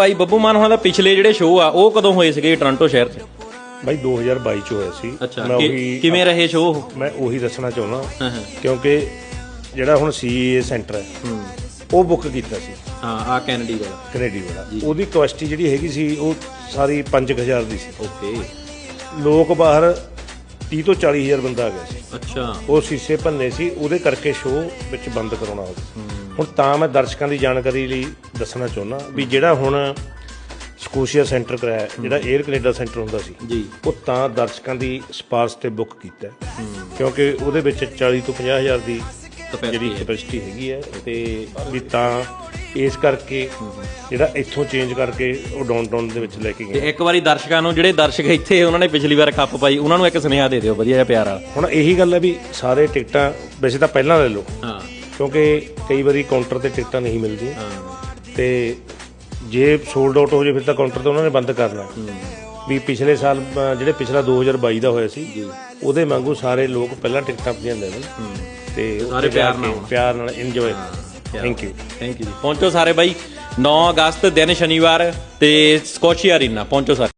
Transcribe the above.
ਭਾਈ ਬੱਬੂ ਮਾਨ ਹੋਣਾ ਦਾ ਪਿਛਲੇ ਜਿਹੜੇ ਸ਼ੋਅ ਆ ਉਹ ਕਦੋਂ ਹੋਏ ਸੀਗੇ ਟੋਰਾਂਟੋ ਸ਼ਹਿਰ 'ਚ? ਬਾਈ 2022 ਚ ਹੋਇਆ ਸੀ। ਅੱਛਾ ਮੈਂ ਕਿ- ਉਹੀ ਕਿਵੇਂ ਰਹੇ ਸ਼ੋਅ ਮੈਂ ਉਹੀ ਦੱਸਣਾ ਚਾਹੁੰਦਾ। ਕਿਉਂਕਿ ਜਿਹੜਾ ਹੁਣ ਸੀਏ ਸੈਂਟਰ ਹੈ ਹੂੰ। ਉਹ ਬੁੱਕ ਕੀਤਾ ਸੀ। ਹਾਂ ਆ ਕੈਨੇਡੀ ਵਾਲਾ। ਕੈਨੇਡੀ ਵਾਲਾ। ਉਹਦੀ ਕਪੈਸਿਟੀ ਜਿਹੜੀ ਹੈਗੀ ਸੀ ਉਹ ਸਾਰੀ 5000 ਦੀ ਸੀ। ਓਕੇ। ਲੋਕ ਬਾਹਰ 30 ਤੋਂ 40000 ਬੰਦਾ ਆ ਗਿਆ ਸੀ। ਅੱਛਾ। ਉਹ ਸੀਸੇ ਭੰਨੇ ਸੀ ਉਹਦੇ ਕਰਕੇ ਸ਼ੋਅ ਵਿੱਚ ਬੰਦ ਕਰਾਉਣਾ ਹੋ। ਗਿਆ ਹੁਣ ਤਾਂ ਮੈਂ ਦਰਸ਼ਕਾਂ ਦੀ ਜਾਣਕਾਰੀ ਲਈ ਦੱਸਣਾ ਚਾਹੁੰਦਾ ਵੀ ਜਿਹੜਾ ਹੁਣ ਸਕੂਸ਼ੀਆ ਸੈਂਟਰ ਕਰਾਇਆ ਜਿਹੜਾ 에ਅਰ ਕੈਨੇਡਾ ਸੈਂਟਰ ਹੁੰਦਾ ਸੀ ਜੀ। ਉਹ ਤਾਂ ਦਰਸ਼ਕਾਂ ਦੀ ਸਪਾਰਸ਼ ਤੇ ਬੁੱਕ ਕੀਤਾ। ਕਿਉਂਕਿ ਉਹਦੇ ਵਿੱਚ 40 ਤੋਂ 50 ਹਜ਼ਾਰ ਦੀ ਜਿਹੜੀ। ਕੈਪੈਸਿਟੀ ਹੈਗੀ ਹੈ ਤੇ ਵੀ ਤਾਂ ਇਸ ਕਰਕੇ ਜਿਹੜਾ ਇੱਥੋਂ ਚੇਂਜ ਕਰਕੇ ਉਹ ਡਾਊਨਟਾਊਨ ਦੇ ਵਿੱਚ ਲੈ ਕੇ ਤੇ ਗਏ। ਇੱਕ ਵਾਰੀ ਦਰਸ਼ਕਾਂ ਨੂੰ ਜਿਹੜੇ ਦਰਸ਼ਕ ਇੱਥੇ ਉਹਨਾਂ ਨੇ ਪਿਛਲੀ ਵਾਰ ਕੱਪ ਪਾਈ ਉਹਨਾਂ ਨੂੰ ਇੱਕ ਸੁਨੇਹਾ ਦੇ ਦਿਓ ਵਧੀਆ ਜਿਹਾ ਪਿਆਰ। ਵਾਲਾ ਹੁਣ ਇਹੀ ਗੱਲ ਹੈ ਵੀ ਸਾਰੇ ਟਿਕਟਾਂ ਵੈਸੇ ਤਾਂ ਪਹਿਲਾਂ ਲੈ ਲਓ। ਹਾਂ। ਕਿਉਂਕਿ ਕਈ ਵਾਰੀ ਕਾਊਂਟਰ ਤੇ ਟਿਕਟਾਂ ਨਹੀਂ ਮਿਲਦੀਆਂ। ਤੇ ਜੇ ਸੋਲਡ ਆਊਟ ਹੋ ਜੇ ਫਿਰ ਤਾਂ ਕਾਊਂਟਰ ਤੇ ਉਹਨਾਂ ਨੇ ਬੰਦ ਕਰਨਾ। ਵੀ ਪਿਛਲੇ ਸਾਲ ਜਿਹੜੇ ਪਿਛਲਾ 2022 ਦਾ ਹੋਇਆ ਸੀ ਉਹਦੇ ਵਾਂਗੂ ਸਾਰੇ ਲੋਕ ਪਹਿਲਾਂ ਟਿਕਟਾਂ ਆਪਣੀਆਂ ਲੈ ਲੈਣ ਤੇ ਸਾਰੇ ਪਿਆਰ ਨਾਲ। ਪਿਆਰ ਨਾਲ enjoy thank you thank you ਪਹੁੰਚੋ ਸਾਰੇ ਬਾਈ। 9 ਅਗਸਤ ਦਿਨ ਸ਼ਨੀਵਾਰ ਤੇ ਸਕੋਸ਼ੀਆ ਅਰੀਨਾ। ਪਹੁੰਚੋ ਸਾਰੇ।